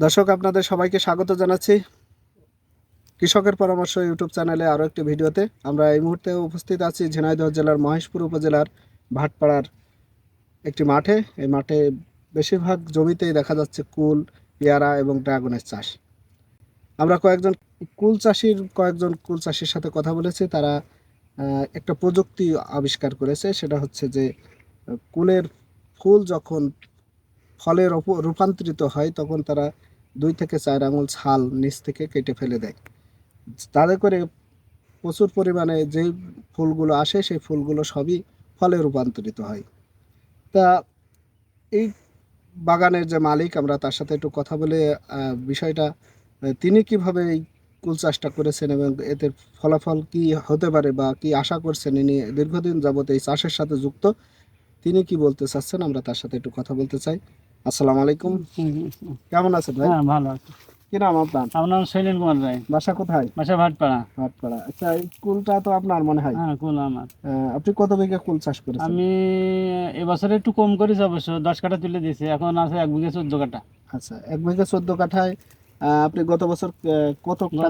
দর্শক, আপনাদের সবাইকে স্বাগত জানাচ্ছি কৃষকের পরামর্শ ইউটিউব চ্যানেলে আরও একটি ভিডিওতে। আমরা এই মুহূর্তে উপস্থিত আছি ঝিনাইদহ জেলার মহেশপুর উপজেলার ভাটপাড়ার একটি মাঠে। এই মাঠে বেশিরভাগ জমিতেই দেখা যাচ্ছে কুল, পেয়ারা এবং ড্রাগনের চাষ। আমরা কয়েকজন কুল চাষির, কয়েকজন কুল চাষির সাথে কথা বলেছি। তারা একটা প্রযুক্তি আবিষ্কার করেছে। সেটা হচ্ছে যে, কুলের ফুল যখন ফলে রূপ- রূপান্তরিত হয়, তখন তারা দুই থেকে চার আঙুল ছাল নিচ থেকে কেটে ফেলে দেয়। তাতে করে প্রচুর পরিমাণে যে ফুলগুলো আসে, সেই ফুলগুলো সবই ফলে রূপান্তরিত হয়। তা এই বাগানের যে মালিক, আমরা তার সাথে একটু কথা বলে বিষয়টা, তিনি কীভাবে এই কুল চাষটা করেছেন এবং এতে ফলাফল কি হতে পারে বা কি আশা করছেন ইনি দীর্ঘদিন যাবত এই চাষের সাথে যুক্ত, তিনি কি বলতে চাচ্ছেন, আমরা তার সাথে একটু কথা বলতে চাই। আসসালামু আলাইকুম। কেমন আছেন ভাই? হ্যাঁ ভালো আছি। কি নাম আপনার? আমার নাম শৈলেন কুমার রায়। বাসা কোথায়? বাসা ভাটপাড়া। ভাটপাড়া। আচ্ছা এই কুলটা তো আপনার মনে হয়? হ্যাঁ কুল আমার। আপনি কত বিঘা কুল চাষ করেছেন? আমি এবছর একটু কম করেছি অবশ্য দশ কাঠা তুলে দিয়েছি এখন আছে এক বিঘা চোদ্দ কাঠা। আচ্ছা এক বিঘা চোদ্দ কাঠায় আপনি গত বছর কত ফুল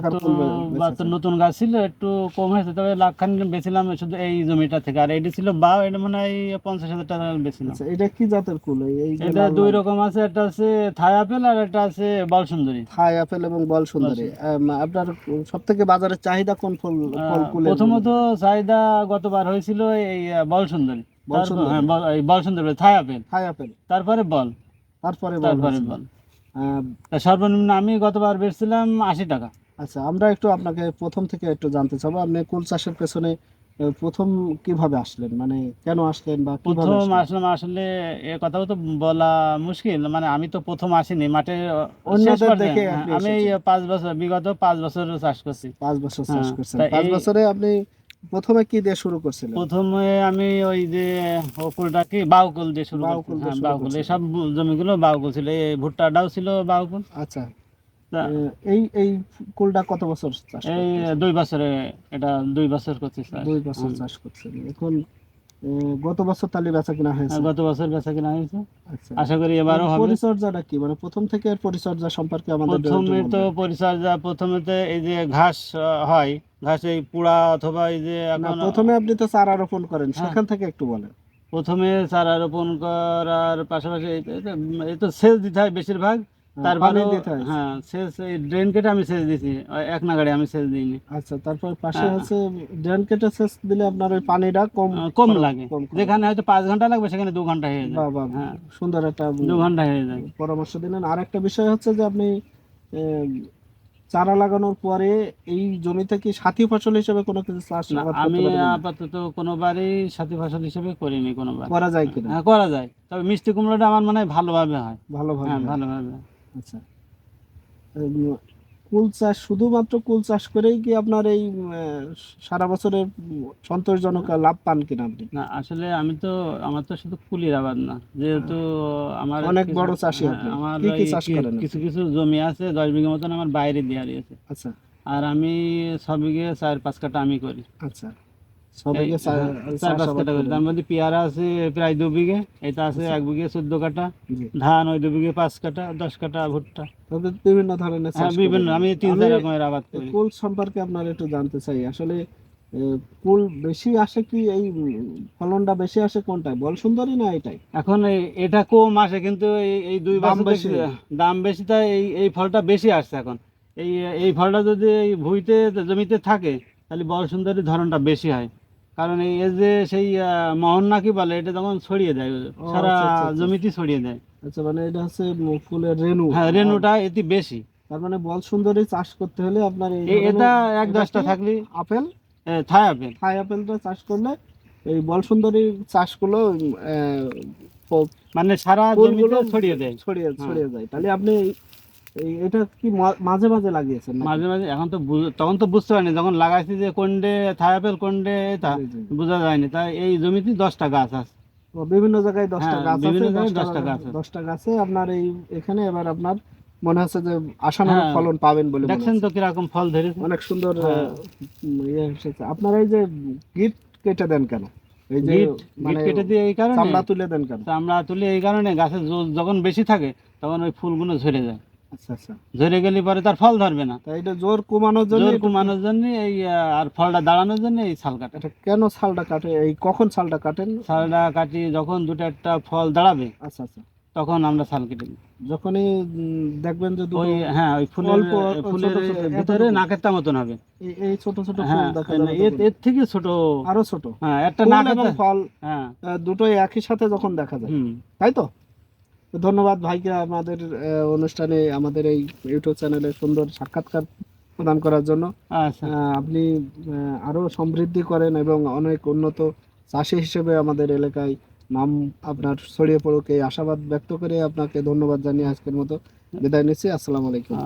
বেচেছেন? নতুন গাছ ছিল একটু কম হয়েছে তবে লাখ খান বেছিলাম শুধু এই জমিটা থেকে। আর এটা ছিল বা এটা মানে হয় পঞ্চাশ হাজার টাকা বেছিলাম। আচ্ছা এটা কি জাতের কুল এই- এই এটা দুই রকম আছে একটা আছে থাই আপেল আর একটা আছে বল সুন্দরী। থাই আপেল এবং বল সুন্দরী। আপনার সব থেকে বাজারের চাহিদা কোন ফুল ফল কুলের প্রথমত চাহিদা গতবার হয়েছিল এই বল সুন্দরী। বল সুন্দরী। হ্যাঁ, বল- এই সুন্দরী থাই আপেল। Thai apple. তারপরে বল। তারপরে বল তারপরে বল। সর্বনিম্ন আমি গতবার বেচছিলাম আশি টাকা। আচ্ছা আমরা একটু আপনাকে প্রথম থেকে একটু জানতে চাবো আপনি কুল চাষের পেছনে প্রথম কীভাবে আসলেন? মানে কেন আসলেন বা প্রথম আসলাম আসলে এ কথাও তো বলা মুশকিল মানে আমি তো প্রথম আসিনি মাঠে হ্যাঁ, আমি পাঁচ বছর বিগত পাঁচ বছর চাষ করছি। পাঁচ বছর চাষ হ্যাঁ, করছেন। পাঁচ বছরে আপনি প্রথমে কি দিয়ে শুরু করছিলেন? প্রথমে আমি ওই যে ওকুলটা কি বাউকুল দিয়ে শুরু করছিলাম বাউকুল এই সব বাউকুল। করছিলেন। জমিগুলো বাউকুল ছিল এই ভুট্টাটাও ছিল বাউকুল। আচ্ছা। এই এই কুলটা কত বছর চাষ এই দুই বছরে এটা দুই বছর করছি। দুই বছর চাষ করছি এখন গত বছর বেচা কিনা হয়েছে? হ্যাঁ, গত বছর বেচা কিনা হয়েছে? আচ্ছা। আশা করি এবারও হবে। পরিচর্যাটা কি? মানে প্রথম থেকে এর পরিচর্যা সম্পর্কে আমাদের প্রথমে তো পরিচর্যা প্রথমে তো এই যে ঘাস হয়। ঘাস এই পুড়া অথবা এই যে এখন প্রথমে আপনি তো চারা রোপণ করেন হ্যাঁ। সেখান থেকে একটু বলেন। প্রথমে চারা রোপণ করার পাশাপাশি এই তো- সেচ দিতে হয় বেশিরভাগ। তারপরে হয়। সেচ এই ড্রেন কেটে আমি সেচ দিছি এক নাগাড়ে আমি সেচ দিইনি। আচ্ছা তারপর পাশে হ্যাঁ। ড্রেন কেটে সেচ দিলে আপনার ওই পানিটা কম কম লাগে। যেখানে হয়তো পাঁচ ঘণ্টা লাগবে সেখানে দু ঘণ্টা হয়ে যায়। বাহ, বাহ, সুন্দর একটা দু ঘণ্টা যায়। পরামর্শ দিলেন। আর একটা বিষয় হচ্ছে যে আপনি চারা লাগানোর পরে এই জমিতে কি সাথী ফসল হিসেবে কোনো কিছু চাষ না, আমি? আপাতত কোনোবারই সাথী ফসল হিসেবে করিনি কোনোবার। করা যায় কিনা? হ্যাঁ করা যায়। তবে মিষ্টি কুমড়োটা আমার মনে হয় ভালোভাবে হয়। ভালোভাবে হ্যাঁ ভালোভাবে আচ্ছা। কুল চাষ শুধুমাত্র কুল চাষ করেই কি আপনার এই সারা বছরের সন্তোষজনক লাভ পান কিনা আপনি? না আসলে আমি তো আমার তো শুধু কুলির আবাদ না। যেহেতু আমার অনেক বড় চাষী হ্যাঁ। আমার কিছু কিছু জমি আছে দশ বিঘা মতন আমার বাইরে দিয়ে আছে আচ্ছা। আর আমি ছ বিঘে চার পাঁচ কাটা আমি করি। আচ্ছা। চার পাঁচ কাটা করি। তার মধ্যে পেয়ারা আছে প্রায় দু বিঘে এটা আছে আচ্ছা। এক বিঘে চোদ্দ কাটা ধান ওই দু বিঘে পাঁচ কাটা দশ কাটা ভুট্টা। বিভিন্ন ধরনের হ্যাঁ বিভিন্ন। আমি তিন চার রকমের আবাদ করি। কুল সম্পর্কে আপনার একটু জানতে চাই। আসলে কুল বেশি আসে কি এই ফলনটা বেশি আসে কোনটায়? বল সুন্দরী না এটাই? এখন এটা কম আসে কিন্তু এই- দুই বছর বেশি। দাম বেশি তাই এই এই ফলটা বেশি আসছে এখন। এই এই ফলটা যদি এই ভুইতে জমিতে থাকে তাহলে বড় সুন্দরী ধরনটা বেশি হয়। কারণ এই যে সেই মোহন নাকি বলে এটা তখন ছড়িয়ে দেয় সারা আচ্ছা, আচ্ছা, আচ্ছা। জমিতে ছড়িয়ে দেয়। আচ্ছা মানে এটা হচ্ছে ফুলের রেণু। হ্যাঁ রেনুটা এটি বেশি। তার মানে বল সুন্দরী চাষ করতে হলে আপনার এটা এক দশটা? থাকলে। আপেল? Thai apple. থাই আপেলটা চাষ করলে এই বল সুন্দরী চাষগুলো মানে সারা জমিতে ছড়িয়ে দেয়। ছড়িয়ে হ্যাঁ। ছড়িয়ে যায়। তাহলে আপনি এটা কি মাঝে মাঝে লাগিয়েছেন মাঝে মাঝে এখন তো তখন তো বুঝতে পারিনি যখন লাগাইছি যে কোনডে থাই আপেল কোনডে জি। বোঝা যায়নি। তাই এই জমিতে দশটা গাছ আছে। বিভিন্ন জায়গায় দশটা হ্যাঁ, গাছ আছে দশটা গাছ দশটা গাছে আপনার এই এখানে এবার আপনার মনে হচ্ছে যে আশানুরূপ হ্যাঁ। ফলন পাবেন বলে দেখছেন তো কীরকম ফল ধরেছে? অনেক সুন্দর হ্যাঁ। ইয়ে এসেছে। আপনার এই যে গিট কেটে দেন কেন? এই যে গিট মানে কেটে দিয়ে এই কারণে? চামড়া তুলে দেন কেন? চামড়া তুলে এই কারণে গাছের যখন বেশি থাকে তখন ওই ফুলগুলো ঝরে যায়। আচ্ছা আচ্ছা। ঝরে গেলে পরে তার ফল ধরবে না। তা এটা জোর কমানোর জন্য জোর কমানোর জন্য এই আর ফলটা দাঁড়ানোর জন্য এই ছাল কাটে। কেন ছালটা কাটে? এই কখন ছালটা কাটেন? ছালটা কাটি যখন দুটো একটা ফল দাঁড়াবে আচ্ছা আচ্ছা। তখন আমরা ছাল কেটে দিই যখনই দেখবেন যে ওই হ্যাঁ ওই ফুলের ফুলের ভিতরে। নাকেরটা মতন হবে। এই- ছোট ছোট ফুল হ্যাঁ এর- থেকে ছোট। আরও ছোট। হ্যাঁ একটা নাকের ফল হ্যাঁ। দুটোই একই সাথে যখন দেখা যায়। তাই তো? ধন্যবাদ ভাইকে আমাদের অনুষ্ঠানে আমাদের এই ইউটিউব চ্যানেলে সুন্দর সাক্ষাৎকার প্রদান করার জন্য। আচ্ছা। আপনি আরও সমৃদ্ধি করেন এবং অনেক উন্নত চাষি হিসেবে আমাদের এলাকায় নাম আপনার ছড়িয়ে পড়ুক। এই আশাবাদ ব্যক্ত করে আপনাকে ধন্যবাদ জানিয়ে আজকের মতো বিদায় নিচ্ছি। আসসালামু আলাইকুম।